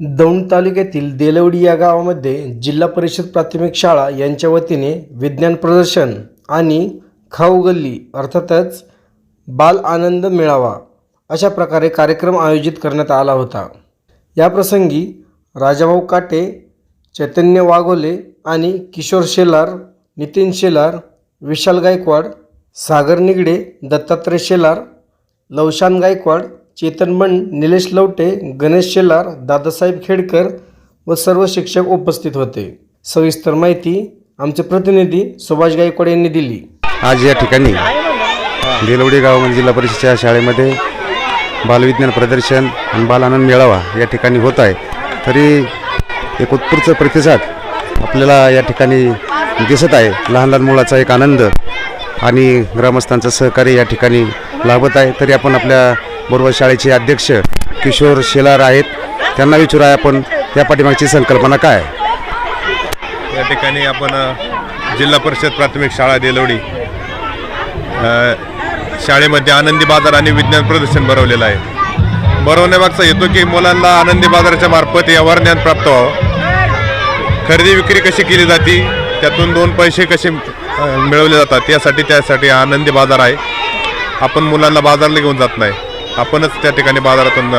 दौंड तालुक्यातील देलवडी या गावामध्ये जिल्हा परिषद प्राथमिक शाळा यांच्या वतीने विज्ञान प्रदर्शन आणि खाऊ गल्ली अर्थातच बाल आनंद मेळावा अशा प्रकारे कार्यक्रम आयोजित करण्यात आला होता. या प्रसंगी राजाभाऊ काटे चैतन्य वाघोले आणि किशोर शेलार नितीन शेलार विशाल गायकवाड सागर निगडे दत्तात्रय शेलार लवशान गायकवाड चेतन निलेश लवटे गणेश शेलार दादासाहेब खेडकर व सर्व शिक्षक उपस्थित होते. सविस्तर माहिती आमचे प्रतिनिधी सुभाष गायकवाड यांनी दिली. आज या ठिकाणी देलवडी गावामध्ये म्हणजे जिल्हा परिषदेच्या शाळेमध्ये बालविज्ञान प्रदर्शन आणि बालानंद मेळावा या ठिकाणी होत आहे. तरी एक उत्स्फूर्त प्रतिसाद आपल्याला या ठिकाणी दिसत आहे. लहान लहान मुलाचा एक आनंद आणि ग्रामस्थांचं सहकार्य या ठिकाणी लाभत आहे. तरी आपण आपल्या बरोबर शाळेचे अध्यक्ष किशोर शेलार आहेत. त्यांना विचारूया आपण त्या पाठीमागची संकल्पना काय या ठिकाणी आपण जिल्हा परिषद प्राथमिक शाळा देलवडी शाळेमध्ये आनंदी बाजार आणि विज्ञान प्रदर्शन भरवलेलं आहे. भरवण्यामागचा हेतू की मुलांना आनंदी बाजाराच्या मार्फत यावर ज्ञान प्राप्त व्हावं. खरेदी विक्री कशी केली जाते त्यातून दोन पैसे कसे मिळवले जातात यासाठी त्यासाठी आनंदी बाजार आहे. आपण मुलांना बाजारला घेऊन जात नाही. आपणच त्या ठिकाणी बाजारातून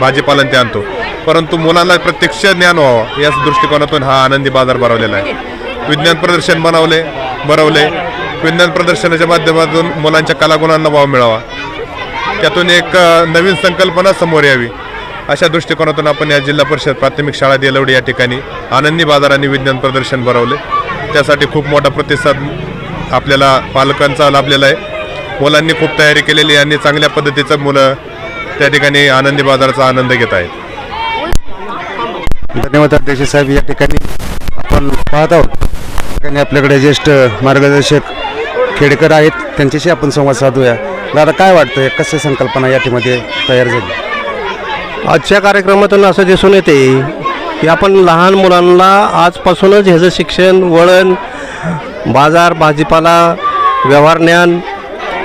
भाजीपालन ते आणतो. परंतु मुलांना प्रत्यक्ष ज्ञान व्हावं याच दृष्टिकोनातून हा आनंदी बाजार भरवलेला आहे. विज्ञान प्रदर्शन बनवले भरवले. विज्ञान प्रदर्शनाच्या माध्यमातून मुलांच्या कलागुणांना वाव मिळावा. त्यातून एक नवीन संकल्पना समोर यावी. अशा दृष्टिकोनातून आपण या जिल्हा परिषद प्राथमिक शाळा देलवडी या ठिकाणी आनंदी बाजाराने विज्ञान प्रदर्शन भरवले. त्यासाठी खूप मोठा प्रतिसाद आपल्याला पालकांचा लाभलेला आहे. मुलांनी खूप तयारी केलेली आहे आणि चांगल्या पद्धतीचं मुलं त्या ठिकाणी आनंदी बाजाराचा आनंद घेत आहेत. धन्यवाद अध्यक्ष साहेब. या ठिकाणी आपण पाहत आहोत. ठिकाणी आपल्याकडे ज्येष्ठ मार्गदर्शक खेडकर आहेत. त्यांच्याशी आपण संवाद साधूया. दादा काय वाटतं कसं संकल्पना या ठिकाणी तयार झाली? आजच्या कार्यक्रमातून असं दिसून येते की आपण लहान मुलांना आजपासूनच ह्याचं शिक्षण वळण बाजार भाजीपाला व्यवहार ज्ञान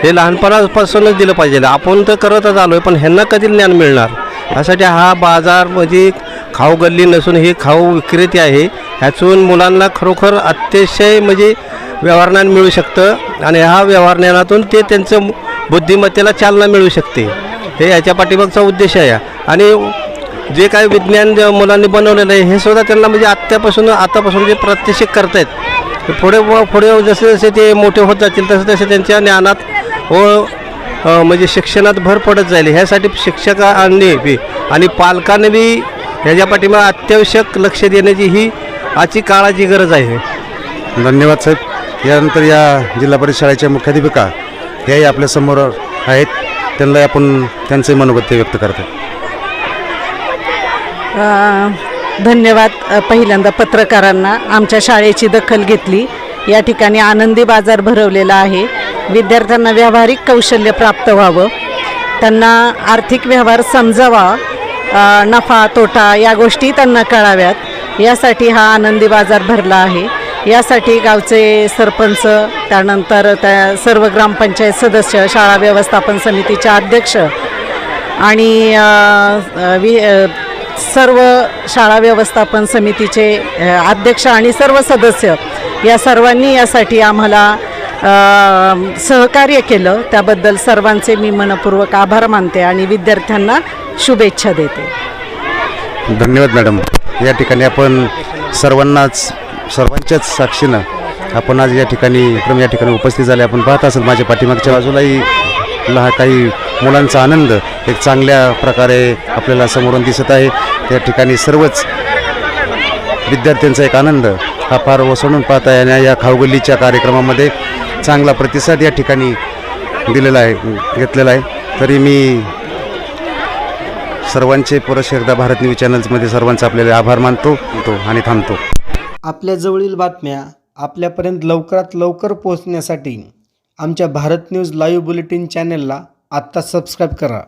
हे लहानपणापासूनच दिलं पाहिजे. आपण तर करतच आलो आहे पण ह्यांना कधी ज्ञान मिळणार? यासाठी हा बाजार म्हणजे खाऊ गल्ली नसून ही खाऊ विक्रेते आहे. ह्यातून मुलांना खरोखर अतिशय म्हणजे व्यवहारज्ञान मिळू शकतं आणि ह्या व्यवहार ज्ञानातून ते त्यांचं बुद्धिमत्तेला चालना मिळू शकते. हे याच्या पाठीमागचा उद्देश आहे. आणि जे काही विज्ञान मुलांनी बनवलेलं आहे हे सुद्धा त्यांना म्हणजे आत्तापासून आतापासून जे प्रात्यक्षिक करतायत आहेत पुढे पुढे जसे जसे ते मोठे होत जातील तसे तसे त्यांच्या ज्ञानात व अ, म्हणजे शिक्षणात भर पडत जाईल. ह्यासाठी शिक्षकांनी बी. आणि पालकांनी बी ह्याच्या पाठीमागे अत्यावश्यक लक्ष देण्याची ही आजची काळाची गरज आहे. धन्यवाद साहेब. यानंतर या जिल्हा परिषद शाळेच्या मुख्याध्यापिका याही आपल्यासमोर आहेत. त्यांना आपण त्यांचे मनोगत व्यक्त करतात अ, धन्यवाद पहिल्यांदा पत्रकारांना. आमच्या शाळेची दखल घेतली. या ठिकाणी आनंदी बाजार भरवलेला आहे. विद्यार्थ्यांना व्यावहारिक कौशल्य प्राप्त व्हावं. त्यांना आर्थिक व्यवहार समजावा. नफा तोटा या गोष्टी त्यांना कळाव्यात. यासाठी हा आनंदी बाजार भरला आहे. यासाठी गावचे सरपंच त्यानंतर त्या सर्व ग्रामपंचायत सदस्य शाळा व्यवस्थापन समितीचे अध्यक्ष आणि वि सर्व शाळा व्यवस्थापन समितीचे अध्यक्ष आणि सर्व सदस्य या सर्वांनी यासाठी आम्हाला सहकार्य केलं. त्याबद्दल सर्वांचे मी मनपूर्वक आभार मानते आणि विद्यार्थ्यांना शुभेच्छा देते. धन्यवाद मॅडम. या ठिकाणी आपण सर्वांनाच सर्वांच्याच साक्षीनं आपण आज या ठिकाणी क्रम या ठिकाणी उपस्थित झाले. आपण पाहत असेल माझ्या पाठीमागच्या बाजूलाही लहा काही मुलांचा आनंद एक चांगल्या प्रकारे आपल्याला समोरून दिसत आहे. त्या ठिकाणी सर्वच विद्यार्थ्यांचा एक आनंद हा फार ओसंडून पाहत आहे. आणि या खाऊगल्लीच्या कार्यक्रमामध्ये चांगला प्रतिसाद या ठिकाणी दिलेला आहे घेतलेला आहे. तरी मी सर्वांचे परत एकदा भारत न्यूज चॅनल्समध्ये सर्वांचा आपल्याला आभार मानतो तो आणि थांबतो. आपल्याजवळील बातम्या आपल्यापर्यंत लवकरात लवकर पोहोचण्यासाठी आमच्या भारत न्यूज लाईव्ह बुलेटिन चॅनलला आत्ता सबस्क्राईब करा.